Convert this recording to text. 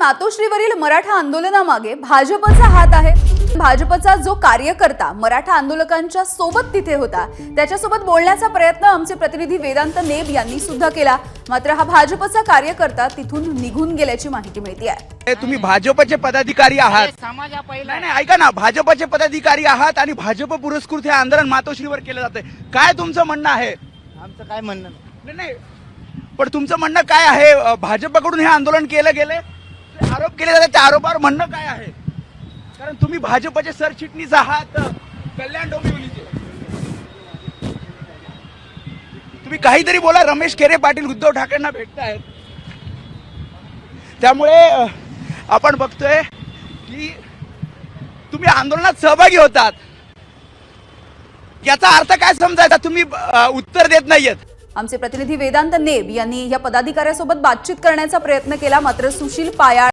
मातोश्रीवरील मराठा आंदोलनामागे भाजपचा हात आहे. भाजपचा जो कार्यकर्ता मराठा आंदोलकांच्या सोबत तिथे होता त्याच्यासोबत बोलण्याचा प्रयत्न आमचे प्रतिनिधी वेदांत नेब यांनी सुद्धा केला. मात्र हा भाजपचा कार्यकर्ता तिथून निघून गेल्याची माहिती मिळते आहे. तुम्ही भाजपचे पदाधिकारी आहात. समाज पहिला. नाही नाही ऐका ना भाजपचे पदाधिकारी आहात आणि भाजप पुरस्कृत हे आंदोलन मातोश्रीवर केलं जाते काय तुमचं म्हणणं आहे? आमचं काय म्हणणं नाही. पण तुमचं म्हणणं काय आहे? भाजपकडून हे आंदोलन केलं गेले आरोप केले जातात त्या आरोपावर म्हणणं काय आहे? कारण तुम्ही भाजपचे सरचिटणीस आहात कल्याण डोंबिवलीचे. तुम्ही काहीतरी बोला रमेश केरे पाटील उद्धव ठाकरेंना भेटतायत. त्यामुळे आपण बघतोय की तुम्ही आंदोलनात सहभागी होतात. याचा अर्थ काय समजायचा? तुम्ही उत्तर देत नाहीयेत. आमचे प्रतिनिधी वेदांत नेब यांनी या पदाधिकाऱ्यासोबत बातचीत करण्याचा प्रयत्न केला मात्र सुशील पायाळ